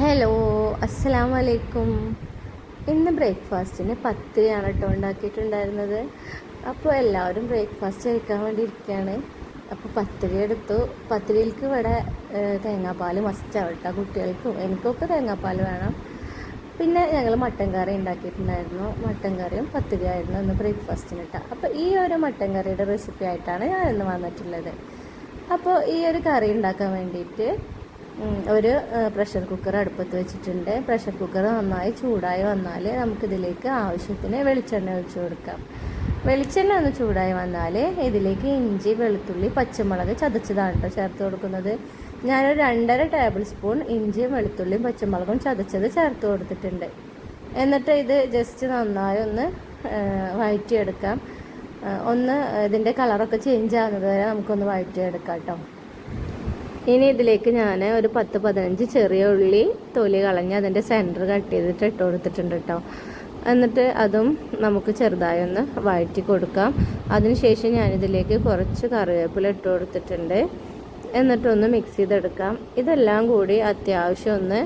Hello അസ്സലാം വലൈക്കും ഇന്ന് ബ്രേക്ക്ഫാസ്റ്റിന് പത്തിരിയാണ് കേട്ടോ ഉണ്ടാക്കിയിട്ടുണ്ടായിരുന്നത്. അപ്പോൾ എല്ലാവരും ബ്രേക്ക്ഫാസ്റ്റ് കഴിക്കാൻ വേണ്ടി ഇരിക്കുകയാണ്. അപ്പോൾ പത്തിരി എടുത്തു. പത്തിരിയിലേക്ക് ഇവിടെ തേങ്ങാപ്പാൽ മസ്റ്റാവും കേട്ടോ കുട്ടികൾക്കും. എനിക്കൊക്കെ തേങ്ങാപ്പാൽ വേണം. പിന്നെ ഞങ്ങൾ മട്ടൻ കറി ഉണ്ടാക്കിയിട്ടുണ്ടായിരുന്നു. മട്ടൻ കറിയും പത്തിരിയായിരുന്നു ഇന്ന് ബ്രേക്ക്ഫാസ്റ്റിന് കേട്ടോ അപ്പോൾ ഈ ഒരു മട്ടൻ കറിയുടെ റെസിപ്പി ആയിട്ടാണ് ഞാൻ ഇന്ന് വന്നിട്ടുള്ളത്. അപ്പോൾ ഈ ഒരു കറി ഉണ്ടാക്കാൻ വേണ്ടിയിട്ട് ഒരു പ്രഷർ കുക്കർ അടുപ്പത്ത് വെച്ചിട്ടുണ്ട്. പ്രഷർ കുക്കർ നന്നായി ചൂടായി വന്നാൽ നമുക്കിതിലേക്ക് ആവശ്യത്തിന് വെളിച്ചെണ്ണ ഒഴിച്ചു കൊടുക്കാം. വെളിച്ചെണ്ണ ഒന്ന് ചൂടായി വന്നാൽ ഇതിലേക്ക് ഇഞ്ചി വെളുത്തുള്ളി പച്ചമുളക് ചതച്ചതാണ് കേട്ടോ ചേർത്ത് കൊടുക്കുന്നത്. ഞാനൊരു രണ്ടര ടേബിൾ സ്പൂൺ ഇഞ്ചിയും വെളുത്തുള്ളിയും പച്ചമുളകും ചതച്ചത് ചേർത്ത് കൊടുത്തിട്ടുണ്ട്. എന്നിട്ട് ഇത് ജസ്റ്റ് നന്നായി ഒന്ന് വഴറ്റിയെടുക്കാം. ഒന്ന് ഇതിന്റെ കളറൊക്കെ ചേഞ്ച് ആകുന്നത് വരെ നമുക്കൊന്ന് വഴറ്റിയെടുക്കാം കേട്ടോ ഇനി ഇതിലേക്ക് ഞാൻ ഒരു പത്ത് പതിനഞ്ച് ചെറിയ ഉള്ളി തൊലി കളഞ്ഞ് അതിന്റെ സെന്റർ കട്ട് ചെയ്തിട്ട് ഇട്ട് കൊടുത്തിട്ടുണ്ട് കേട്ടോ എന്നിട്ട് അതും നമുക്ക് ചെറുതായി ഒന്ന് വഴറ്റി കൊടുക്കാം. അതിനുശേഷം ഞാനിതിലേക്ക് കുറച്ച് കറിവേപ്പില ഇട്ട് കൊടുത്തിട്ടുണ്ട്. എന്നിട്ടൊന്ന് മിക്സ് ചെയ്തെടുക്കാം. ഇതെല്ലാം കൂടി അത്യാവശ്യം ഒന്ന്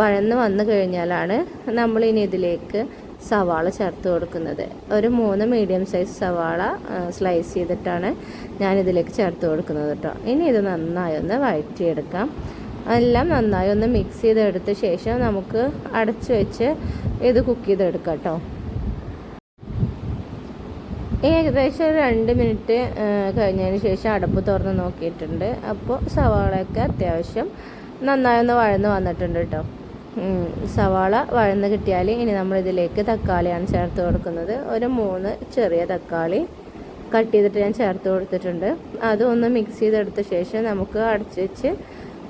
വഴന്ന് വന്നു കഴിഞ്ഞാലാണ് നമ്മൾ ഇനി ഇതിലേക്ക് സവാള ചേർത്ത് കൊടുക്കുന്നത്. ഒരു മൂന്ന് മീഡിയം സൈസ് സവാള സ്ലൈസ് ചെയ്തിട്ടാണ് ഞാൻ ഇതിലേക്ക് ചേർത്ത് കൊടുക്കുന്നത് കേട്ടോ. ഇനി ഇത് നന്നായി ഒന്ന് വഴറ്റിയെടുക്കാം. എല്ലാം നന്നായി ഒന്ന് മിക്സ് ചെയ്തെടുത്ത ശേഷം നമുക്ക് അടച്ച് വെച്ച് ഇത് കുക്ക് ചെയ്തെടുക്കാം കേട്ടോ. ഏകദേശം രണ്ട് മിനിറ്റ് കഴിഞ്ഞതിന് ശേഷം അടപ്പ് തുറന്ന് നോക്കിയിട്ടുണ്ട്. അപ്പോൾ സവാളയൊക്കെ അത്യാവശ്യം നന്നായി ഒന്ന് വഴന്ന് വന്നിട്ടുണ്ട് കേട്ടോ. സവാള വഴന്ന് കിട്ടിയാൽ ഇനി നമ്മൾ ഇതിലേക്ക് തക്കാളിയാണ് ചേർത്ത് കൊടുക്കുന്നത്. ഒരു മൂന്ന് ചെറിയ തക്കാളി കട്ട് ചെയ്തിട്ട് ഞാൻ ചേർത്ത് കൊടുത്തിട്ടുണ്ട്. അത് ഒന്ന് മിക്സ് ചെയ്തെടുത്ത ശേഷം നമുക്ക് അടച്ച് വെച്ച്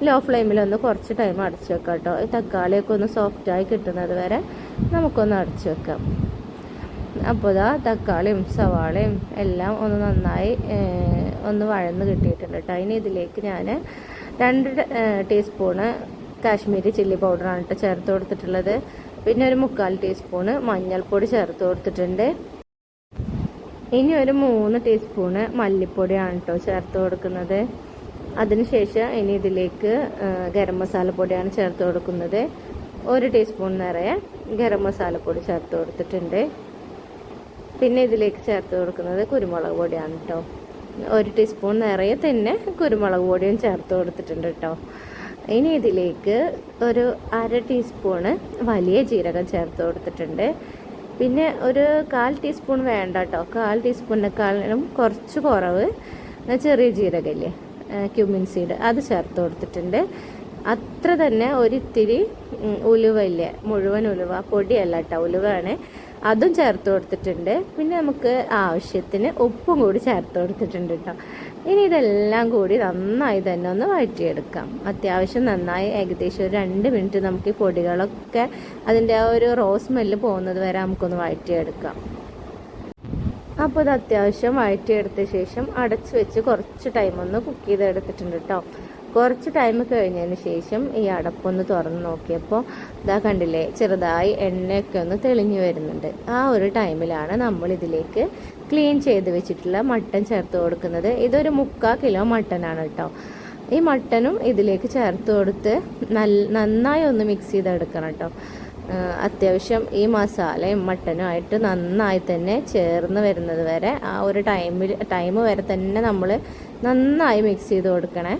ലോ ഫ്ലെയിമിൽ ഒന്ന് കുറച്ച് ടൈം അടച്ച് വെക്കാം കേട്ടോ ഈ തക്കാളിയൊക്കെ ഒന്ന് സോഫ്റ്റായി കിട്ടുന്നത് വരെ നമുക്കൊന്ന് അടച്ച് വെക്കാം. അപ്പോൾ ഇതാ തക്കാളിയും സവാളയും എല്ലാം ഒന്ന് നന്നായി ഒന്ന് വഴന്ന് കിട്ടിയിട്ടുണ്ട് കേട്ടോ ഇനി ഇതിലേക്ക് ഞാൻ രണ്ട് ടീസ്പൂണ് കാശ്മീരി ചില്ലി പൗഡറാണ് കേട്ടോ ചേർത്ത് കൊടുത്തിട്ടുള്ളത്. പിന്നെ ഒരു മുക്കാൽ ടീസ്പൂണ് മഞ്ഞൾപ്പൊടി ചേർത്ത് കൊടുത്തിട്ടുണ്ട്. ഇനി ഒരു മൂന്ന് ടീസ്പൂണ് മല്ലിപ്പൊടിയാണ് കേട്ടോ ചേർത്ത് കൊടുക്കുന്നത്. അതിനുശേഷം ഇനി ഇതിലേക്ക് ഗരം മസാലപ്പൊടിയാണ് ചേർത്ത് കൊടുക്കുന്നത്. ഒരു ടീസ്പൂൺ നിറയെ ഗരം മസാലപ്പൊടി ചേർത്ത് കൊടുത്തിട്ടുണ്ട്. പിന്നെ ഇതിലേക്ക് ചേർത്ത് കൊടുക്കുന്നത് കുരുമുളക് പൊടിയാണ് കേട്ടോ. ഒരു ടീസ്പൂൺ നിറയെ തന്നെ കുരുമുളക് പൊടിയും ചേർത്ത് കൊടുത്തിട്ടുണ്ട് കേട്ടോ. ഇനി ഇതിലേക്ക് ഒരു അര ടീസ്പൂണ് വലിയ ജീരകം ചേർത്ത് കൊടുത്തിട്ടുണ്ട്. പിന്നെ ഒരു കാൽ ടീസ്പൂൺ വേണ്ട കേട്ടോ കാൽ ടീസ്പൂണിനെക്കാളും കുറച്ച് കുറവ് ചെറിയ ജീരകല്ലേ ക്യൂമിൻ സീഡ് അത് ചേർത്ത് കൊടുത്തിട്ടുണ്ട്. അത്ര തന്നെ ഒരിത്തിരി ഉലുവല്ലേ മുഴുവൻ ഉലുവ പൊടിയല്ല കേട്ടോ ഉലുവയാണ് അതും ചേർത്ത് കൊടുത്തിട്ടുണ്ട്. പിന്നെ നമുക്ക് ആവശ്യത്തിന് ഉപ്പും കൂടി ചേർത്ത് കൊടുത്തിട്ടുണ്ട് കേട്ടോ ഇനി ഇതെല്ലാം കൂടി നന്നായി തന്നെ ഒന്ന് വഴറ്റിയെടുക്കാം. അത്യാവശ്യം നന്നായി ഏകദേശം ഒരു രണ്ട് മിനിറ്റ് നമുക്ക് ഈ പൊടികളൊക്കെ അതിന്റെ ആ ഒരു റോസ് സ്മെല്ല് പോകുന്നത് വരെ നമുക്കൊന്ന് വഴറ്റിയെടുക്കാം. അപ്പോൾ ഇത് അത്യാവശ്യം വഴറ്റിയെടുത്ത ശേഷം അടച്ചു വെച്ച് കുറച്ച് ടൈം ഒന്ന് കുക്ക് ചെയ്തെടുത്തിട്ടുണ്ട് കേട്ടോ കുറച്ച് ടൈം കഴിഞ്ഞതിന് ശേഷം ഈ അടപ്പൊന്ന് തുറന്ന് നോക്കിയപ്പോൾ ഇതാ കണ്ടില്ലേ ചെറുതായി എണ്ണയൊക്കെ ഒന്ന് തെളിഞ്ഞു വരുന്നുണ്ട്. ആ ഒരു ടൈമിലാണ് നമ്മൾ ഇതിലേക്ക് ക്ലീൻ ചെയ്ത് വെച്ചിട്ടുള്ള മട്ടൻ ചേർത്ത് കൊടുക്കുന്നത്. ഇതൊരു മുക്കാൽ കിലോ മട്ടനാണ് കേട്ടോ. ഈ മട്ടനും ഇതിലേക്ക് ചേർത്ത് കൊടുത്ത് നല്ല നന്നായി ഒന്ന് മിക്സ് ചെയ്തെടുക്കണം കേട്ടോ. അത്യാവശ്യം ഈ മസാലയും മട്ടനും ആയിട്ട് നന്നായി തന്നെ ചേർന്ന് വരുന്നത് വരെ ആ ഒരു ടൈമിൽ ടൈം വരെ തന്നെ നമ്മൾ നന്നായി മിക്സ് ചെയ്ത് കൊടുക്കണേ.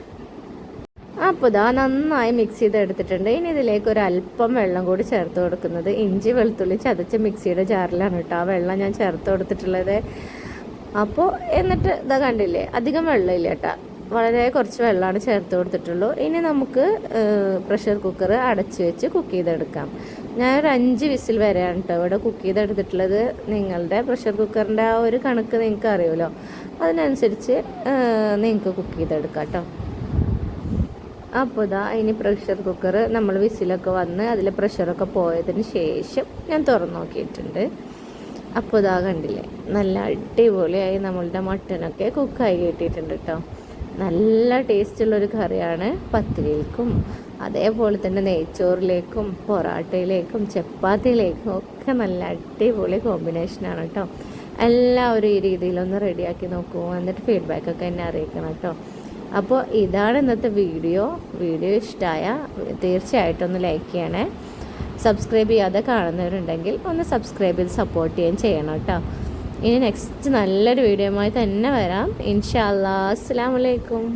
അപ്പോൾ ഇതാ നന്നായി മിക്സ് ചെയ്ത് എടുത്തിട്ടുണ്ട് ഇനി ഇതിലേക്ക് ഒരു അല്പം വെള്ളം കൂടി ചേർത്ത് കൊടുക്കുന്നത്. ഇഞ്ചി വെളുത്തുള്ളി ചതച്ച മിക്സിയുടെ ജാറിലാണ് കേട്ടോ ആ വെള്ളം ഞാൻ ചേർത്ത് കൊടുത്തിട്ടുള്ളത്. അപ്പോൾ എന്നിട്ട് ഇതാ കണ്ടില്ലേ അധികം വെള്ളമില്ല കേട്ടോ. വളരെ കുറച്ച് വെള്ളമാണ് ചേർത്ത് കൊടുത്തിട്ടുള്ളൂ. ഇനി നമുക്ക് പ്രഷർ കുക്കർ അടച്ച് വെച്ച് കുക്ക് ചെയ്തെടുക്കാം. ഞാൻ ഒരു അഞ്ച് വിസിൽ വരെയാണ് കേട്ടോ ഇവിടെ കുക്ക് ചെയ്തെടുത്തിട്ടുള്ളത്. നിങ്ങളുടെ പ്രഷർ കുക്കറിന്റെ ആ ഒരു കണക്ക് നിങ്ങൾക്ക് അറിയുമല്ലോ അതിനനുസരിച്ച് നിങ്ങൾക്ക് കുക്ക് ചെയ്തെടുക്കാം കേട്ടോ. അപ്പോൾ ഇതാ ഇനി പ്രഷർ കുക്കർ നമ്മൾ വിസിലൊക്കെ വന്ന് അതിൽ പ്രഷറൊക്കെ പോയതിന് ശേഷം ഞാൻ തുറന്നു നോക്കിയിട്ടുണ്ട്. അപ്പോൾ ഇതാ കണ്ടില്ലേ? നല്ല അടിപൊളിയായി നമ്മളുടെ മട്ടനൊക്കെ കുക്കായി കിട്ടിയിട്ടുണ്ട് കേട്ടോ നല്ല ടേസ്റ്റുള്ളൊരു കറിയാണ് പത്തിരിയിലേക്കും അതേപോലെ തന്നെ നെയ്ച്ചോറിലേക്കും പൊറാട്ടയിലേക്കും ചപ്പാത്തിയിലേക്കും ഒക്കെ നല്ല അടിപൊളി കോമ്പിനേഷനാണ് കേട്ടോ എല്ലാവരും ഈ രീതിയിലൊന്ന് റെഡിയാക്കി നോക്കൂ. എന്നിട്ട് ഫീഡ്ബാക്കൊക്കെ എന്നെ അറിയിക്കണം കേട്ടോ അപ്പോൾ ഇതാണ് ഇന്നത്തെ വീഡിയോ. വീഡിയോ ഇഷ്ടമായ തീർച്ചയായിട്ടും ഒന്ന് ലൈക്ക് ചെയ്യണേ. സബ്സ്ക്രൈബ് ചെയ്യാതെ കാണുന്നവരുണ്ടെങ്കിൽ ഒന്ന് സബ്സ്ക്രൈബ് ചെയ്ത് സപ്പോർട്ട് ചെയ്യാൻ ചെയ്യണം കേട്ടോ. ഇനി നെക്സ്റ്റ് നല്ലൊരു വീഡിയോയുമായി തന്നെ വരാം. ഇൻഷാല്ലാ അസ്സാം വലൈക്കും